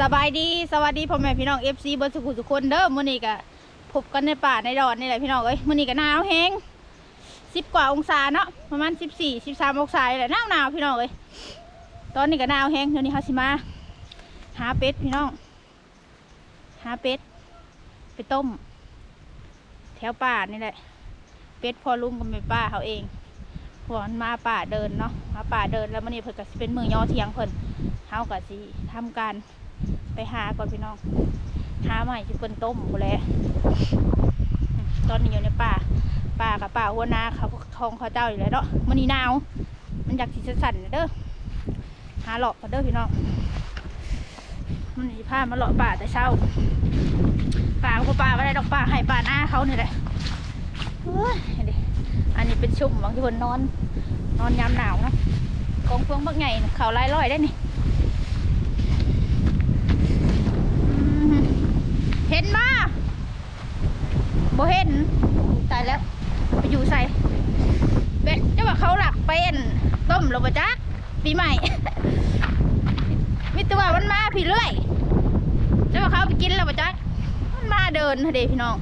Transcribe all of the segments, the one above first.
สบายดีสวัสดีพ่อแม่พี่น้อง FC เบิร์ดสุขุทุกคนเด้อมื้อนี้ก็พบกันในป่าในดอนนี่แหละพี่น้องเอ้ยมื้อนี้ก็หนาวแฮง10กว่าองศาเนาะประมาณ14 13องศานี่แหละหนาวหนาวพี่น้องเอ้ยตอนนี้ก็หนาวแฮงเดี๋ยวนี้เฮาสิมา หาเป็ดพี่น้อง หาเป็ดไปต้ม แถวป่านี่แหละ เป็ดพอลุงกับแม่ป้าเขาเองพวนมาป่าเดินเนาะมาป่าเดินแล้วมื้อนี้เพิ่นก็เป็นมือย่อเทียงเพิ่นเฮาก็สิทำการ ไปหาก่อนพี่น้อง หาใหม่สิเปิ้นต้มพู้นแหละตอนนี้อยู่ในป่า ป่ากับป่าหัวนาเขาทองเขาเจ้าอยู่แล้วเนาะมันนี้หนาว มันอยากสิสั่นๆเด้อ หาหลอกกันเด้อพี่น้อง มันนี่พามาหลอกป่าแต่เช้า ป่าก็ป่าไม่ได้ดอกป่าให้ป่าหน้าเขาเนี่แหละเฮ้ยเห็นดิอันนี้เป็นชุ่มบางที่คนนอน นอนยามหนาวนะกองเฟืองบักใหญ่น่ะเขาไล่ลอยได้นี่ อืม เห็นมาบ่เห็นตายแล้วไปอยู่ใส่เบ็ดจะว่าเขาหลักเป็นต้มลงมาจักปีใหม่มิตรว่ามันมาพี่เรื่อยจะว่าเขาไปกินแล้วมาจักมันมาเดินเดพี่น้อง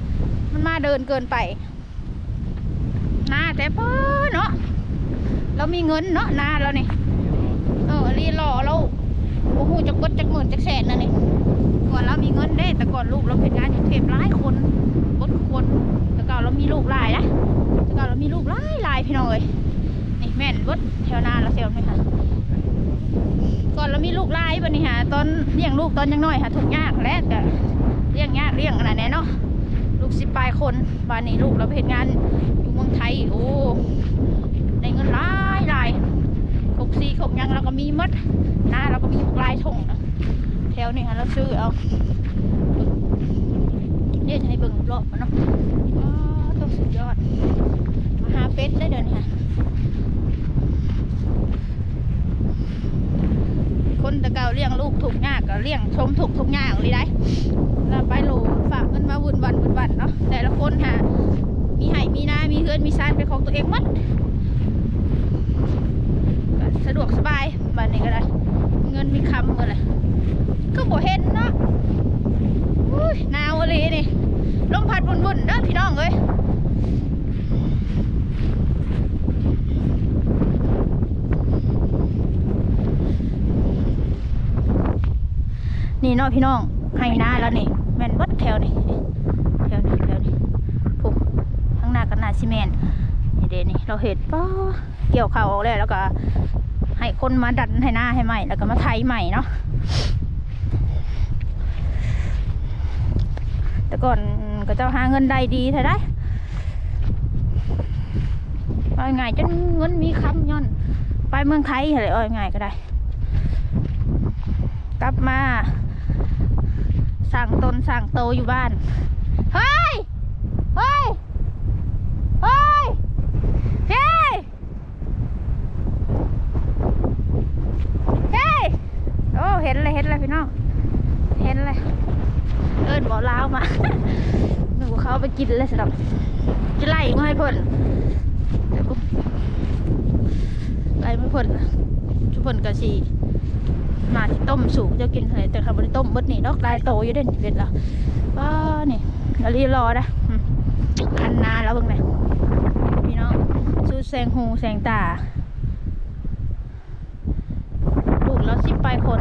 มันมาเดินเกินไปนาแต่เพ้อเนาะเรามีเงินเนาะนาแล้วนี่ยเออรีรอเราโอ้โหจักดจักหมื่นจักแสนนะนี่ ก่อนเรามีเงินได้ แต่ก่อนลูกเราเป็นงานอยู่เทพหลายคนบนคนแต่ก่อนเรามีลูกหลายนะแต่ก่อนเรามีลูกหลายหลายพี่น้องเอ้ยนี่แม่นบดแถวนาเราเซลไหมคะก่อนเรามีลูกหลายบันนี้ฮะตอนเลี้ยงลูกตอนยังน้อยฮะทุกยากแรกอะเลี้ยงยากเลี้ยงอะไรแน่เนาะลูกสิบปลายคนบ้านนี้ลูกเราไปเห็นงานอยู่เมืองไทยโอ้ได้เงินหลายหลายขบซีขบยังเราก็มีหมดหน้าเราก็มีหลายทงนะ แถวนี้ฮะเราซื้อเอาเดี๋ยจะให้เบิ่งรอบๆเนาะต้องสุดยอด มาหาเป็ดได้เดินค่ะคนตะเกาเลี้ยงลูกถูกยากก็เลี้ยงชมถูกทุกอย่างเลยได้แล้วไปโหลฝากเงินมาวุ่นวันวุ่นวันเนาะแต่ละคนฮะมีไห่มีนา มีเฮือน มีซานเป็นของตัวเองมัดสะดวกสบายบ้านนี้ก็ได้ เงินมีคำหมดเลย ก็บ่เห็นเนาะอุ้ยหนาวเลยนี่ลมพัดวุ่นๆเด้อพี่น้องเอ้ย นาะพี่น้องให้หน้าแล้วนี่แมนเบดแถวนี่แถวนี้แถวนี้ปุ๊บข้างหน้าก็หน้าซีเมนนี่เดนี่เราเห็นป้อเกี่ยวเข่าวออกแล้วแล้วก็ ให้คนมาดันให้หน้าให้ใหม่แล้วก็มาไทยใหม่เนาะแต่ก่อนก็จะหาเงินได้ดีเท่าได้เอาไงายจนเงินมีคำย้อนไปเมืองไทยอะไรเอาไงายก็ได้ กลับมา สั่งตนสั่งโตอยู่บ้าน เฮ้ย เฮ้ย เฮ้ยเฮ้ยเฮ้ยโอ้เห็นเลยเห็นเลยพี่น้อง เห็นเลย เอิญบ่อกลาวมา หนูเขาไปกินเลยสำหรับจะไล่มาให้เพิ่นเดี๋ยวกูไล่มาให้เพิ่นทุกเพิ่นก็สิ มาที่ต้มสูงจะกินอะไรแต่เขาบริต้มเบิดนี่ดอกลายโตอยู่เด่นเด็ดละว้านี่เรารีรอนะอันนาแล้วเบิ่งไหนพี่น้องสูแสงหูแสงตาลูกแล้วสิบปลายคน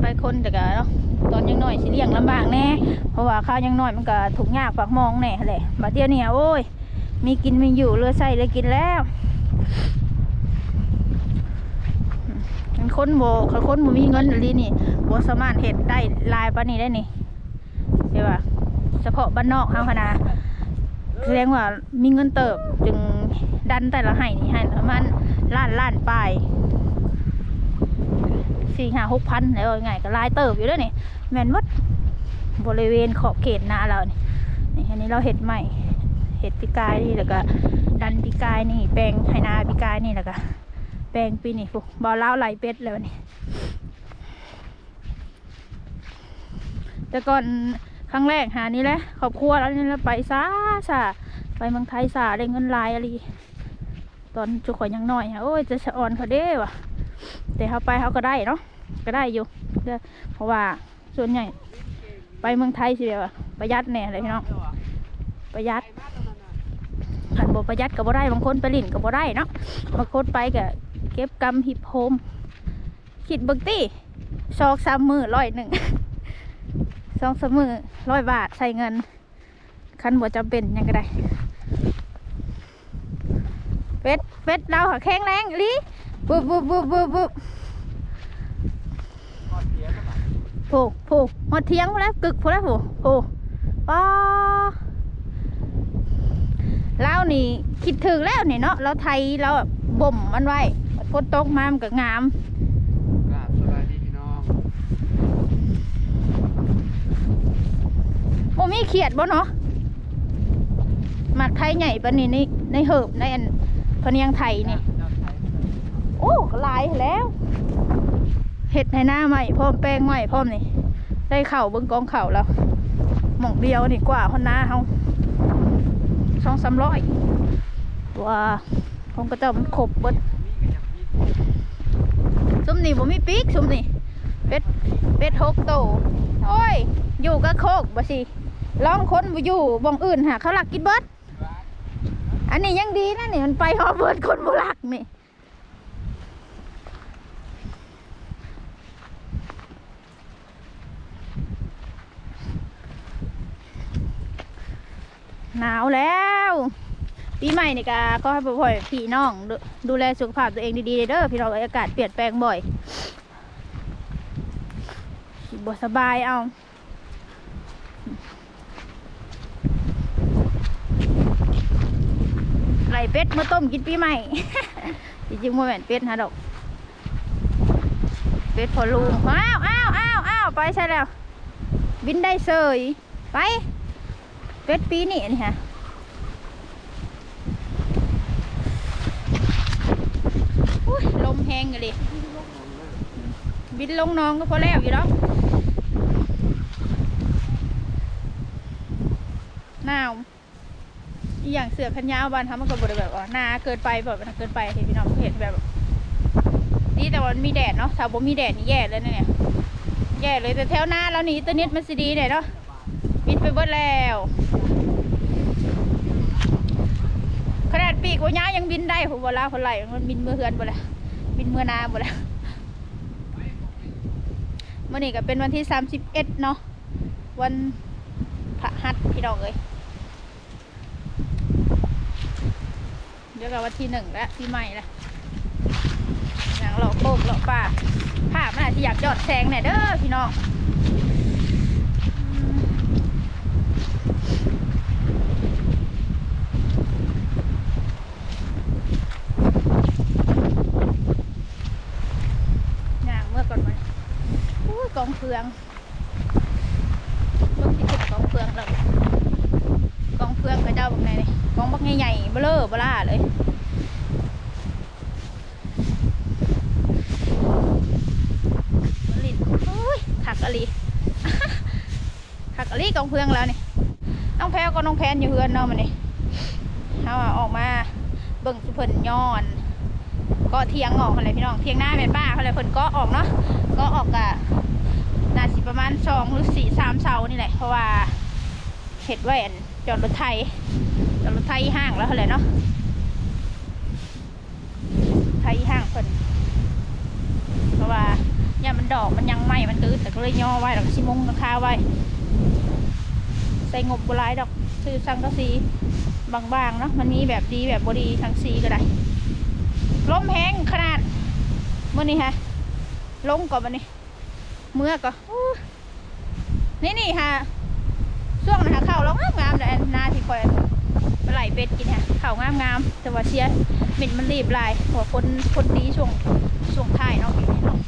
ไปคนแต่ก็เนาะตอนยังน้อยสิเลี้ยงลำบากแน่เพราะว่าข้าวยังน้อยมันก็ถูกยากปากมองแน่แหละบัดเดียวเนี่ยโอ้ยมีกินมีอยู่เรือใส่เลยกินแล้ว คนโบคนบ่มีเงินอีหลีนี่โบสามารถเห็ดได้ลายปานนี้ได้นี่ใช่ป่ะเฉพาะบ้านนอกเฮาคณะแสดงว่ามีเงินเติบจึงดันแต่ละให้นี่ให้ประมาณล้านล้านปลายสี่ห้าหกพันแล้วไงก็ลายเติบอยู่ด้วยนี่แมนวัดบริเวณขอบเขตนาเรานี่นี่อันนี้เราเห็ดใหม่เห็ดปีกายนี่แล้วก็ดันปีกายนี่แปลงไหนาปีกายนี่แล้วก็ ลงปีนี่พวกบอเล้าไหลเป็ดแล้วนี่แต่ก่อนครั้งแรกหานี่แหละครอบครัวแล้วนี่แล้วไปซาซาไปเมืองไทยซาได้เงินลายอะไรตอนจุกข่อยยังน้อยฮะโอ้ยจะสะออนเขาเด้วะแต่เขาไปเขาก็ได้เนาะก็ได้อยู่เพราะว่าส่วนใหญ่ ไปเมืองไทยสิแบบว่าประหยัดแน่เลยพี่น้องประหยัดขันบประหยัดก็บ่ได้บางคนไปลิ่นก็บ่ได้เนาะบางคนไปก็ เก็บกำหิบโฮมคิดบิ่งติซอกสามมือร้อยหนึ่งสองสามมือร้อยบาทใส่เงิน คันบ่จำเป็นยังก็ได้เป็ดเป็ดเราแข็งแรงอีหลิบุบบุบบุบบุบบุบโผล่โผล่หอดเทียงพู้นแล้วกึกพู้นแล้วโผล่โผล่ป้าเรานี่คิดถึงแล้วนี่เนาะเราไทยเราบ่มมันไว้ นตกมามันก็งามกราบสบายดีพี่น้องโอ้มีเขียดบ่เนาะหมักไทยใหญ่ปะนี่ในในเหิบในอันพะเนียงไทยนี่เจ้าไทยโอ้ก็หลายแล้วเห็ดให้หน้าใหม่พร้อมแป้งใหม่พร้อมนี่ ได้เข่าวเบิ้งกองเข่าวแล้วหม่องเดียวนี่กว่าคนหน้าเฮาสองสามร้อยว้าของกระเจ้ามันขบเบิ ซุมนี่บ่มีปีกซุมนี่เป็ดเป็ดหกโตวโอ้ย อยู่กับโคกบ่สิลองค้นบ่อยู่บ่องอื่นหาเขาหลักกินเบิดอันนี้ยังดีนะนี่มันไปฮอเบิร์ดคนบ่หลักนี่หนาวแล้ว ปีใหม่นี่ก็ก็ให้พ่อๆพี่น้องดูดูแลสุขภาพตัวเองดีๆเด้อพี่น้องเอ้ยอากาศเปลี่ยนแปลงบ่อยบ่สบายเอาไก่เป็ดมาต้มกินปีใหม่ จริงๆว่าแมนเป็ดฮะดอก เป็ดพอลุงอ้าวอ้าวอ้าวอ้าวไปใช่แล้ว บินได้เสยไป เป็ดปีนี่นี่ฮะ อุ้ยลม แห้งเลยบินลงน้องก็พอแล้วอยู่แล้วหนาวอีอย่างเสือขันยาวบานทำมันก็บริแบบว่าหนาเกินไปแบบเกินไปเห็นพี่น้องเห็นแบบนี่แต่วันมีแดดเนาะถ้าบ่มีแดดนี่แย่เลยนะเนี่ยแย่เลยแต่แถวหน้าแล้วนี่ตัวนิดมันสิดีเนี่ยเนาะบินไปเบิดแล้วขนาดปีกว่าย้ายังบินได้ผมเวลาคนไหลมันบินเมื่อเฮือนบ่ละ บินเมื่อนาบ่ละมื่อนี้ก็เป็นวันที่สามสิบเอ็ดเนาะวันพระหัตพี่น้องเลยเดี๋ยวกับวันที่หนึ่งแล้วที่ใหม่ละอย่างเราโคกหลอกป่าภาพมันอาจจะอยากจอดแซงหน่ยเด้อพี่น้องอืม ย่างเมื่อก่อนไหม อุ้ยกองเฟืองเบิ่งที่สุดกองเฟืองแล้วกองเฟืองกระเจ้าบักไหนนี่กองบักใหญ่ๆเบลอเบล่าเลยมลินอุ้ยขักอะลีขักอะลีกองเฟืองแล้วนี่น้องแพรก็น้องแพนอยู่เฮือนเนาะมันนี่เขาออกมาเบิ่งสุเพิ่นย้อนก็เทียงออกอะไรพี่น้องเทียงหน้าแม่ป้าเขาเลยเพิ่นก็ออกเนาะก็ออกกะ น่าสิประมาณสองหรือสี่สามเสานี่แหละ เพราะว่าเห็ดไว้อันจอดรถไทยจอดรถไทยห้างแล้วเขาเลยเนาะไทยห้างเพิ่นเพราะว่าเนี่ยมันดอกมันยังไหมมันตื้นแต่ก็เลยย่อไว้แล้วก็ชิมงราคาไว้ ใส่งบบุรายดอกซื้อสังกะสีบางๆเนาะมันมีแบบดีแบบบดีทั้งสีก็ได้ล้มแห้งขนาดเมื่อนี้ฮะลงก่อนวันนี้ เมื่อก็นี่นี่ฮะช่วงนะคะเข่าวเรางามงามๆเลยนาที่คอยไปไหลเป็ดกินฮะเข่าวงามงามๆแต่ว่าเชียเหม็นมันรีบลายหัวคนคนดีช่วงช่วงท้ายเนาะปีนี้เนาะ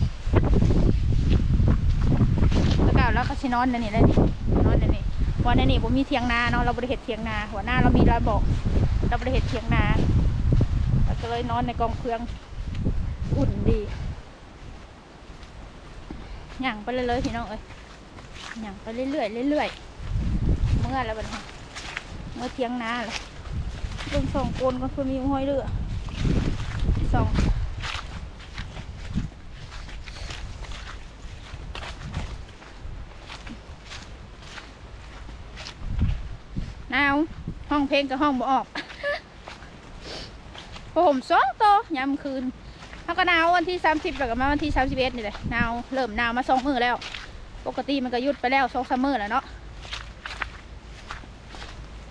แล้วก็แล้วก็ชินอนนั่นนี่เลยนี่นอนนั่นนี่วันนั้นนี่ผมมีเทียงนาเนาะเราบริเหตุเทียงนา หัวหน้าเรามีระบอกเราบริเหตุเทียงนาเราก็เลยนอนในกองเครื่องอุ่นดี ย่างไปเรื่อยๆพี่น้องเอ้ยย่างไปเรื่อยๆเรื่อยๆเมื่อแล้วบัดนี้เมื่อเที่ยงนาเล้วลงสองโกนก็คือมีห้อยเรือสองนาวห้องเพลงกับห้องบ่ออกผมสองโตยามคืน เขาก็หนาววันที่สามสิบแล้วก็มาวันที่สามสิบเอ็ดนี่เลยหนาวเริ่มหนาวมาสองมือแล้ว ปกติมันก็ยุดไปแล้วสองสามมือแล้วเนาะ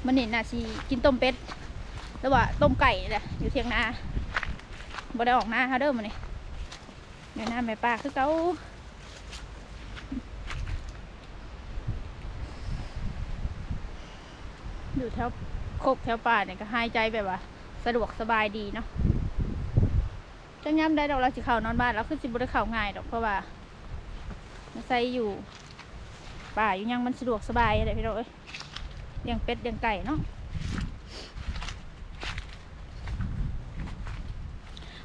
มันนี่น่าสิกินต้มเป็ดหรือว่าต้มไก่นี่แหละอยู่เทียงนาบ่ได้ออกหน้าเขาเด้อมันนี่อยู่หน้าแม่ป้าคือเก่าอยู่แถวโคกแถวป่าเนี่ยก็หายใจแบบว่า สะดวกสบายดีเนาะ จังย้ำได้ดอกเราสิเข่านอนบ้านแล้วคือสิบุได้เข่าง่ายดอกเพราะว่าใส่อยู่ป่าอยู่ยังมันสะดวกสบายอะไรพี่น้องเอ้ยเลี้ยงเป็ดเลี้ยงไก่เนาะ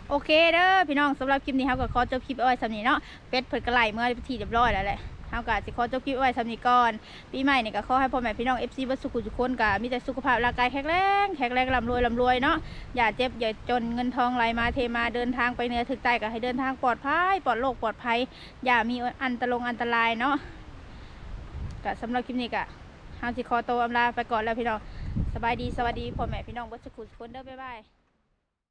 โอเคเด้อพี่น้องสำหรับคลิปนี้ครับก็ขอจบคลิปเอาไว้สำนี้เนาะเป็ดเผิดกระไหลเมื่อทีเรียบร้อยแล้วแหละ เขาก็สิขอจบคลิปไว้สำนีก่อนปีใหม่เนี่ยก็ขอให้พ่อแม่พี่น้องเอฟซีบัดสุขุทุกคนก็มีแต่สุขภาพร่างกายแข็งแรงแข็งแรงร่ำรวยร่ำรวยเนาะอย่าเจ็บอย่าจนเงินทองไหลมาเทมาเดินทางไปเหนือถึงใต้ก็ให้เดินทางปลอดภัยปลอดโรคปลอดภัย อย่ามีอันตรงอันตรายเนาะก็สำหรับคลิปนี้ก็ห้าสิคอโตวอำลาไปก่อนแล้วพี่น้องสบายดีสวัสดีพ่อแม่พี่น้องเบัสกุทุกคนเด้อบ๊ายบาย